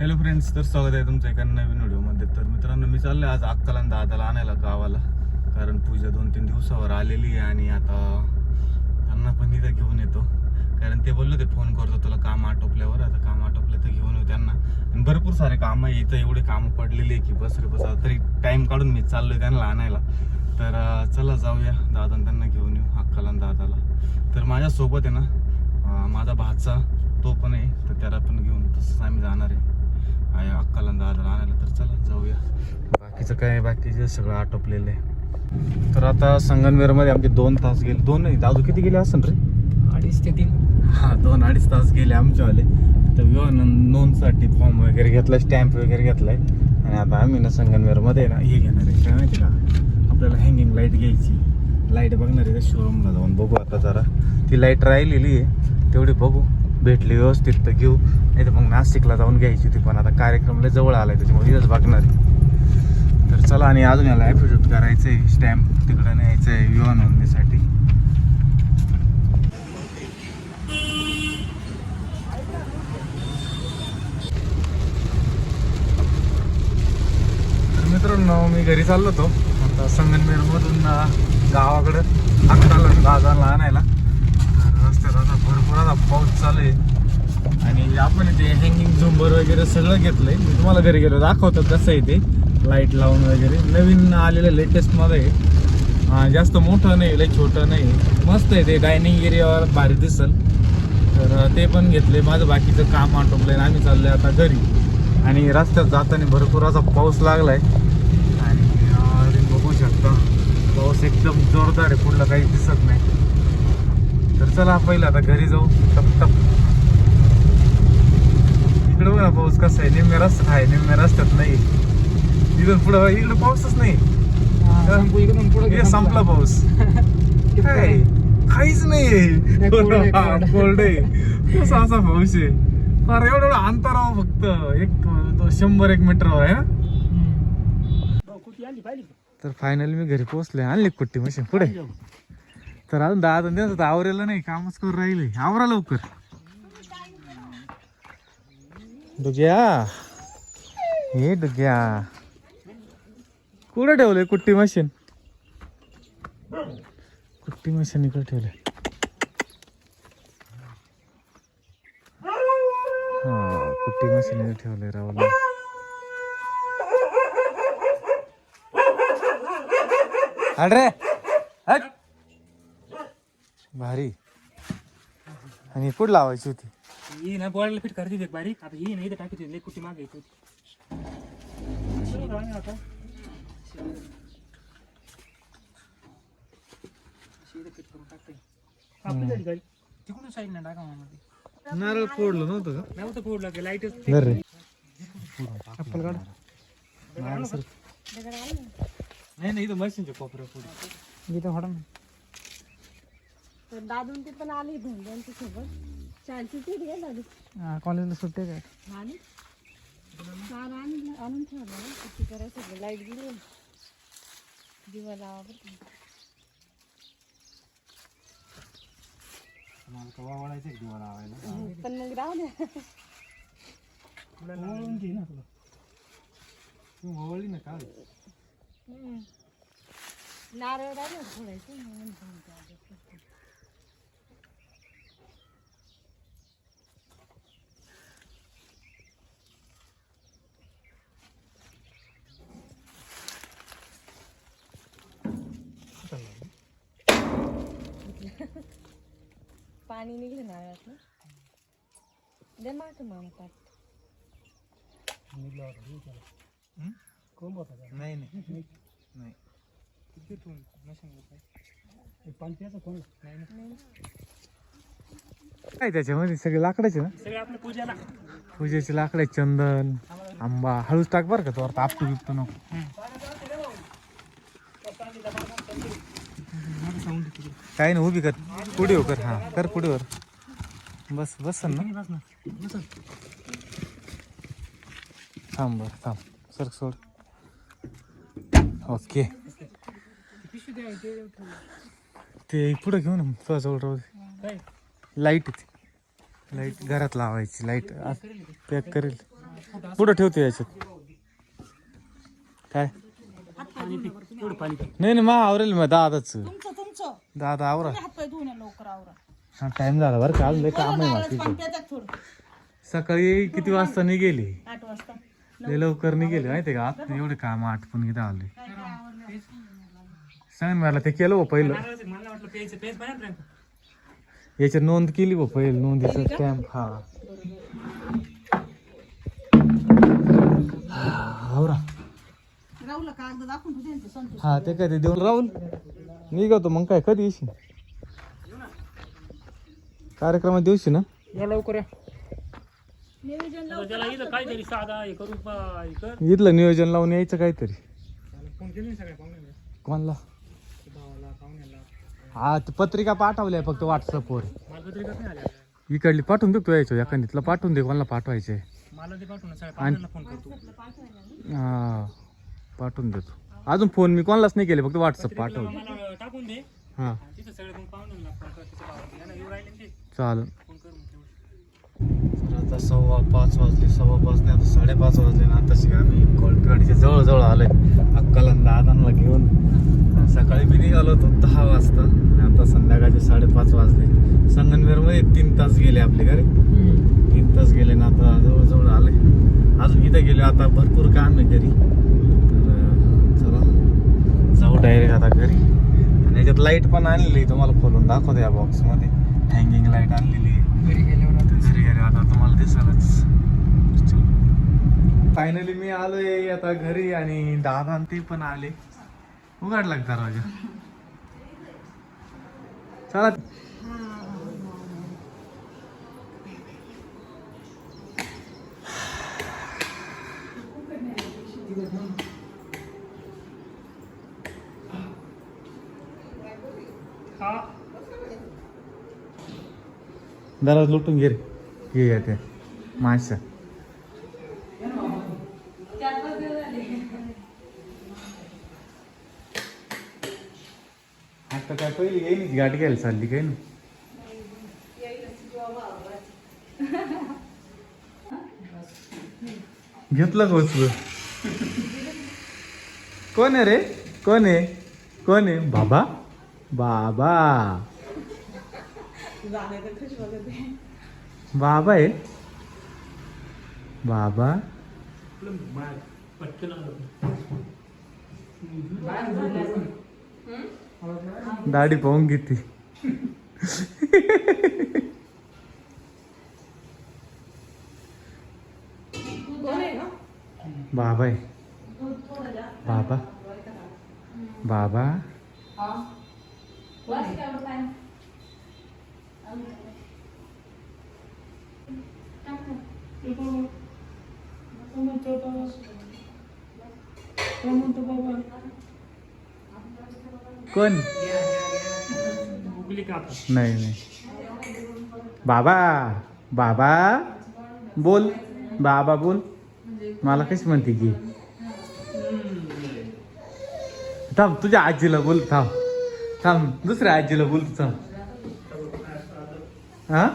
Hello friends तर स्वागत आहे तुमचं एका नवीन व्हिडिओमध्ये. तर मित्रांनो मी चाललो आज अक्काला आणि दादाला आणायला गावाला. कारण पूजा दोन तीन दिवसावर आलेली आहे आणि आता त्यांना पण इथं घेऊन येतो. कारण ते बोललो ते फोन करतो तुला काम आटोपल्यावर. आता काम आटोपलं तर घेऊन येऊ त्यांना. आणि भरपूर सारे कामं आहे. इथं एवढे कामं पडलेली आहे की बस रे बस. तरी टाईम काढून मी चाललोय त्यांना आणायला. तर चला जाऊया. दादा त्यांना घेऊन येऊ अक्काला आणि दादाला. तर माझ्यासोबत आहे ना माझा भाचा तो पण आहे. तर त्याला पण घेऊन तसंच आम्ही जाणार आहे. आहे अक्काला दादाला आणायला तर चला जाऊया. बाकीचं काय बाकीचे सगळं आटोपलेलं आहे. तर आता संगमनेरमध्ये आमचे दोन तास गेले. दोन नाही दादू किती गेले असेल रे? अडीच ते तीन. हा दोन अडीच तास गेले आमच्यावाले. तर नोंदसाठी फॉर्म वगैरे घेतला स्टॅम्प वगैरे घेतलाय. आणि आता आम्ही ना संगमनेरमध्ये ना हे घेणार आहे. काय माहिती का? आपल्याला हँगिंग लाइट घ्यायची. लाइट बघणार आहे शोरूमला जाऊन बघू आता जरा. ती लाइट राहिलेली आहे. तेवढी बघू. भेटली व्यवस्थित तर घेऊ. नाही तर मग नाशिकला जाऊन घ्यायची होती पण आता कार्यक्रमला जवळ आलाय त्याच्यामुळे इथंच बघणार तर चला आणि अजून याला ॲफिडेविट करायचं आहे स्टॅम्प तिकडं न्यायचं आहे विवाह नोंदणीसाठी. तर मित्रांनो मी घरी चाललो होतो. आता संगमनेरमधून गावाकडं अकराला दादाला आणायला. तर रस्त्यात आता भरपूर आता पाऊस चालू आहे. आणि आपण इथे हँगिंग झुंबर वगैरे सगळं घेतलंय. मी तुम्हाला घरी गेलो दाखवतो कसं आहे ते. लाइट लावून वगैरे. नवीन आलेलं लेटेस्टमध्ये आहे. जास्त मोठं नाही लय छोटं नाही. मस्त आहे ते डायनिंग एरियावर भारी दिसल. तर ते पण घेतले माझं बाकीचं काम आटोपलंय आणि आम्ही चाललोय आता घरी. आणि रस्त्यात जाताना भरपूर असा पाऊस लागलाय. आणि बघू शकता. पाऊस एकदम जोरदार आहे. पुढलं काही दिसत नाही. तर चला पहिलं आता घरी जाऊ. टप टप. इकडे बघा पाऊस कसा आहे. निम्म्या रस्त्यात आहे निम्म्या रस्त्यात नाही. इथून पुढं इकडे पाऊसच नाही. इकडून पुढे संपला पाऊस. काय? काहीच नाही. आहे. कोल्ड आहे. कसा असा पाऊस आहे. फार एवढं एवढं अंतरावर फक्त. एक तो शंभर एक मीटरवर आहे ना तर फायनली मी घरी पोहोचले आणली कुट्टी मशीन पुढे. तर अजून दहा दोन दिवस आवरेलं नाही. कामच करून राहिले. आवरा लवकर. डुग्या हे डुग्या कुठं ठेवलंय कुट्टी मशीन? कुट्टी मशीन इकडे ठेवलंय. हा कुट्टी मशीन इकडे ठेवले राहुल अरे भारी. आणि कुठं लावायची होती? ही ना बॉडीला फिट करते एक बारीक आता ही नाही टाकी लई कुठे मागे येतो आता फिट करून टाकते आपली झाली गाडी। तिकडून साईड ना टाका मध्ये नारळ फोडलं नव्हतं का नव्हतं फोड लागेल लाईटच चप्पल काढ नाही नाही इथं मशीनच्या कोपऱ्या पुढे इथं फाडा तर दादून ते पण आले घेऊन त्यांच्यासोबत कॉलेजला सुट्टे काय आणून ठेवलं ना. किती करायचं लाइट गेली दिवा लावा दिवा लावायला? पण मग राहू द्या वळून घे ना तुला. तू वळली ना काय हम्म. नारळ राहिलं फोडायचं पाणी निघलं नारळात ना दे माग मामा बोलता नाही नाही. नाही. पाणी प्यायचं कोण? नाही काय त्याच्यामध्ये? सगळे लाकडाचे ना? सगळे आपल्या पूजाला. पूजेचे लाकडे चंदन आंबा. हळूच टाक बरं का तो आता आपटू बिपटू नको काही नाही उभी कर. पुढे हो कर. हा कर पुढे वर बस बस ना. थांब बर थांब. सर सोड. ओके. ते पुढे घेऊ ना तुझ्या जवळ राहू लाइट लाइट घरात लावायची. लाइट पॅक करेल कुठं ठेवते याच्यात. काय? नाही नाही मा आवरेल मग दादाच. तुमचं? दादा आवरा. हात पाय धुवून या लवकर आवरा. हा टाइम झाला बरं का? अजून लय काम आहे नारळाचं पाणी बाकीचं प्यायचं थोडं. सकाळी किती वाजता निघेली? आठ वाजता. लय लवकर निघेली माहितीये का? आता एवढे काम आटपून इथं आले. सांग ना मला ते केलं हो पहिलं. मला वाटलं पाहिजे याच्यात नोंद केली हो पहिलं नोंदीचा स्टॅम्प हा. हा, आवरा. राहुला कागद दाखवून तुझे ते संतोष. हा ते काय ते देऊन राहुल? निघतो मग काय कधी येशील? कार्यक्रमात दिवशी ना? या लवकर या. नियोजन आता त्याला इथं काहीतरी साधा हे करून पा- हे कर. इथलं नियोजन लावून यायचं काहीतरी. त्याला फोन केले सगळ्या पाहुण्याला कोणला? भावाला पाहुण्याला. हा ते पत्रिका पाठवल्या फक्त व्हॉट्सअपवर नाही आल्या. इकडली पाठवून देतो यायचो एखादीतला पाठवून दे कोणाला पाठवायचे मला ते पाठवून सगळ्या पाहुण्याला फोन करतो. हा पाठवून देतो. अजून फोन मी कोणालाच नाही केले फक्त व्हॉट्सअप पाठवलं. मला टाकून दे. हा. तिथं सगळे मग चालेल. तर आता सव्वा पाच वाजले सव्वा पाच नाही आता साडेपाच वाजले ना आताशी आम्ही कोळपेवाडीच्या जवळ जवळ आलोय. अक्काला दादांना घेऊन. सकाळी मी निघालो होतो दहा वाजता आणि आता संध्याकाळचे साडेपाच वाजले. संगमनेरमध्ये तीन तास गेले आपले घरी. तीन तास गेले ना आता जवळजवळ आले. अजून इथं गेले आता भरपूर काम आहे घरी तर अं, चला जाऊ डायरेक्ट आता घरी आणि याच्यात लाइट पण आणलेली तुम्हाला खोलून दाखवतो या बॉक्समध्ये हँगिंग लाइट आणलेली. घरी गेल्यावर घरी घरी आता तुम्हाला दिसलच. फायनली मी आलोय आता घरी आणि दादा ते पण आले. उघडला दरवाजा? चला. हा. दरवाजा लुटून घे रे. घे या ते. माशा आता काय पहिली येईन गाठ घ्यायला चालली काय ना घेतलं का कोण आहे रे? कोण आहे? कोण आहे? बाबा? बाबा. बाबा आहे? बाबा. दाढी पाहून घेती. बाबा आहे. बाबा. बाबा. कोण? नाही नाही. बाबा बाबा बोल. बाबा बोल. मला कशी म्हणते की? थांब तुझ्या आजीला बोल थांब. थांब दुसऱ्या आजीला बोलतो थांब. हा?